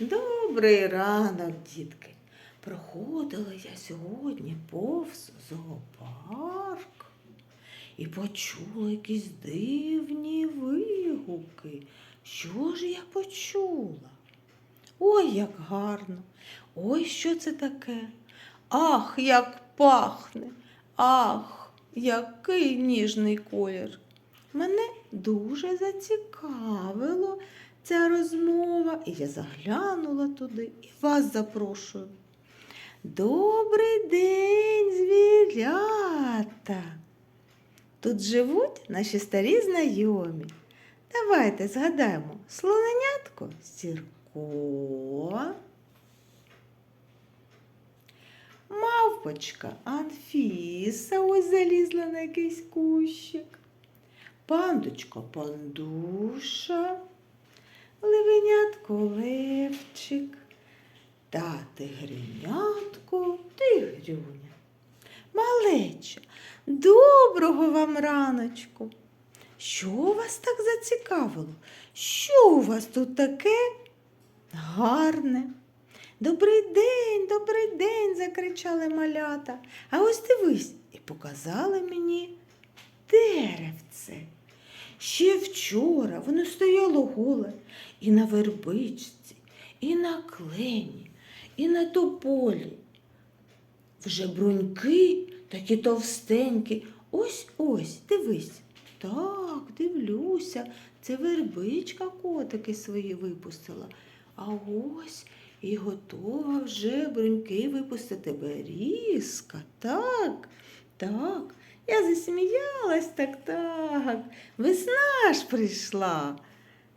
Добрий ранок, дітки. Проходила я сьогодні повз зоопарк і почула якісь дивні вигуки. Що ж я почула? Ой, як гарно! Ой, що це таке? Ах, як пахне! Ах, який ніжний колір! Мене дуже зацікавило ця розмова, і я заглянула туди і вас запрошую. Добрий день, звірята! Тут живуть наші старі знайомі. Давайте згадаємо слоненятко Сірко, мавпочка Анфіса ось залізла на якийсь кущик, пандочка Пандуша, та Тигрюня. Малеча, доброго вам раночку. Що вас так зацікавило? Що у вас тут таке гарне? Добрий день, добрий день, закричали малята. А ось дивись, і показали мені деревце. Ще вчора воно стояло голе і на вербичці, і на клені, і на тополі. Вже бруньки такі товстенькі. Ось ось, дивись. Так, дивлюся, це вербичка котики свої випустила. А ось і готова вже бруньки випустити берізка. Так, так. Я засміялась так, так. Весна ж прийшла.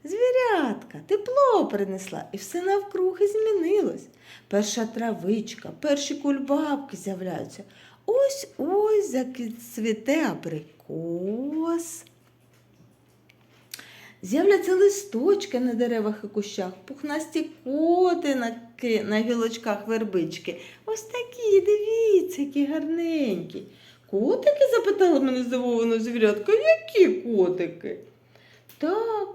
Звірятка, тепло принесла, і все навкруги змінилось. Перша травичка, перші кульбабки з'являються. Ось ось зацвіте абрикос. З'являться листочки на деревах і кущах, пухнасті коти на, ки- на гілочках вербички. Ось такі, дивіться, які гарненькі. Котики? запитала мене здивовано звірятка. Які котики? Так,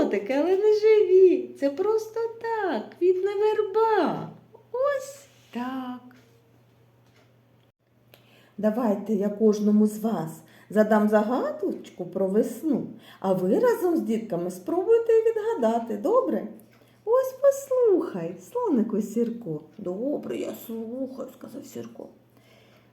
котики, але не живі. Це просто так, квітне верба. Ось так. Давайте я кожному з вас задам загадочку про весну, а ви разом з дітками спробуйте відгадати, добре? Ось послухай, слонику Сірко. Добре, я слухаю, сказав Сірко.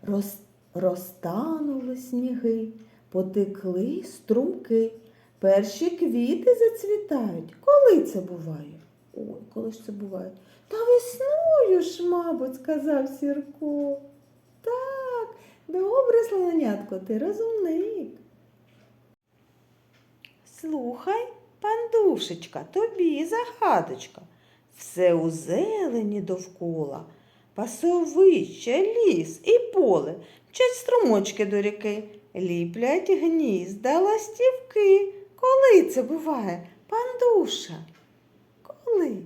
Роз, розтанули сніги, потекли струмки. Перші квіти зацвітають. Коли це буває? Ой, коли ж це буває? Та весною ж, мабуть, сказав Сірко. Так, добре, слонятко, ти розумник. Слухай, пандушечка, тобі загадочка. Все у зелені довкола, пасовище, ліс і поле, мчать струмочки до ріки, ліплять гнізда, ластівки. Коли це буває, пандуша? Коли?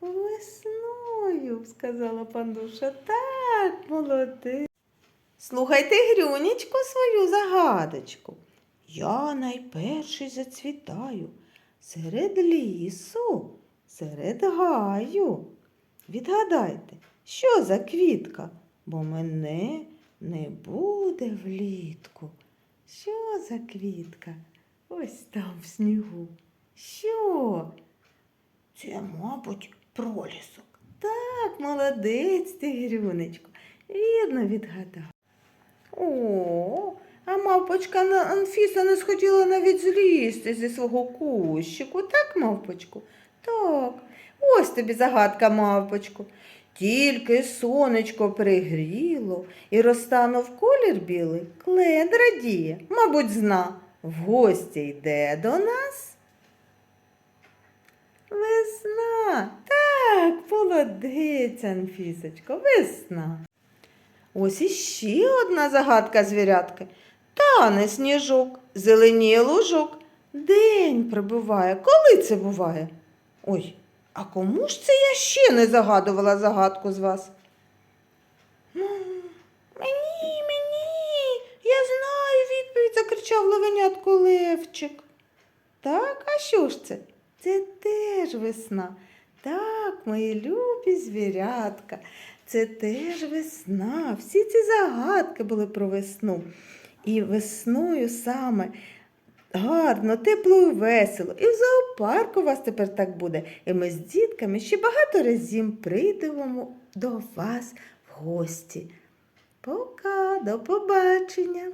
Весною, сказала пандуша. Так, молодець. Слухайте, Грюнічко, свою загадочку. Я найперший зацвітаю серед лісу, серед гаю. Відгадайте, що за квітка, бо мене не буде влітку. Що за квітка? Ось там в снігу. Що? Це, мабуть, пролісок. Так, молодець ти, Грюнечко. Вірно відгадав. О, а мавпочка Анфіса не схотіла навіть злізти зі свого кущику, так, мавпочку? Так, ось тобі загадка, мавпочку. Тільки сонечко пригріло і розтанув колір білий, клен радіє, мабуть, зна, в гості йде до нас. Весна. Так, молодець, Анфісочко, весна. Ось іще одна загадка звірятки. Тане сніжок, зеленіє лужок. День прибуває. Коли це буває? Ой, а кому ж це я ще не загадувала загадку з вас? «М, Мені, мені, я знаю закричав левенятко Левчик. Так, а що ж це? Це теж весна. Так, мої любі звірятка, це теж весна. Всі ці загадки були про весну. І весною саме гарно, тепло і весело. І в зоопарку у вас тепер так буде. І ми з дітками ще багато разів прийдемо до вас в гості. Пока, до побачення!